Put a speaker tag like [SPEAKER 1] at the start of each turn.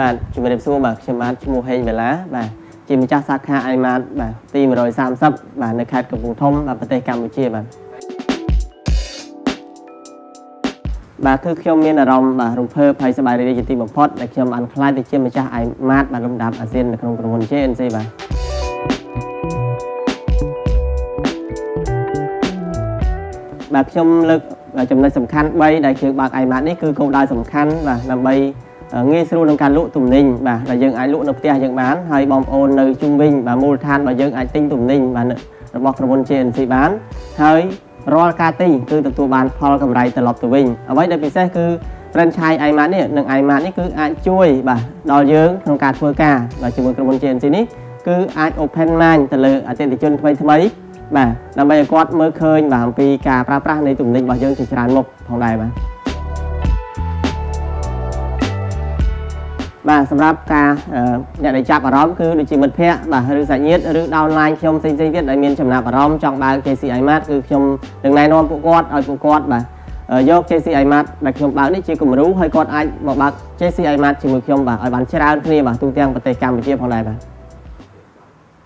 [SPEAKER 1] បាទជំរាបសួរបាទខ្ញុំបាទឈ្មោះហេងវេឡាបាទជាម្ចាស់សាខា iMart បាទទី130បាទនៅខេត្តកំពង់ធំបាទប្រទេសកម្ពុជាបាទបាទគឺខ្ញុំមានអារម្មណ៍បាទរំភើបហើយសប្បាយរីករាយជាទីបំផុតដែលខ្ញុំបានខ្លាចទៅជាម្ចាស់ iMart បាទលំដាប់អាស៊ាននៅក្នុងក្រុមហ៊ុន JNC បាទបាទខ្ញុំលើកចំណុចសំខាន់3ដែលយើងបើក iMart នេះគឺគោលដៅសំខាន់បាទដើម្បី ងាយស្រួលក្នុងការលក់ទំនិញបាទដែលយើងអាចលក់នៅផ្ទះយើងបានហើយបងប្អូននៅជុំវិញបាទមូលដ្ឋានរបស់យើងអាចទិញទំនិញបាទរបស់ក្រុមហ៊ុន JNC បានហើយរាល់ការទិញគឺទទួលបានផលកម្រៃត្រឡប់ទៅវិញអ្វីដែលពិសេសគឺ franchise iMart នេះនិង iMart នេះគឺអាចជួយបាទដល់យើងក្នុងការធ្វើការបាទជាមួយក្រុមហ៊ុន JNC នេះគឺអាច open mind ទៅលើអតិថិជនថ្មីថ្មីៗបាទដើម្បីឲ្យគាត់មើលឃើញបាទអំពីការប្រើប្រាស់នៃទំនិញរបស់យើងជាច្រើនមុខផងដែរបាទ បាទសម្រាប់ការអឺអ្នកដែលចាប់អារម្មណ៍គឺដូចជាមិត្តភ័ក្តិបាទឬសាច់ញាតិឬ downline ខ្ញុំផ្សេងៗទៀតដែលមានចំណាប់អារម្មណ៍ចង់បើក JCI Mart គឺខ្ញុំនឹងណែនាំពួកគាត់ឲ្យពួកគាត់បាទយក JCI Mart ដែលខ្ញុំបើកនេះជាគំរូហើយគាត់អាចមកបើក JCI Mart ជាមួយខ្ញុំបាទឲ្យបានច្រើនគ្នាបាទទូទាំងប្រទេសកម្ពុជាផងដែរបាទ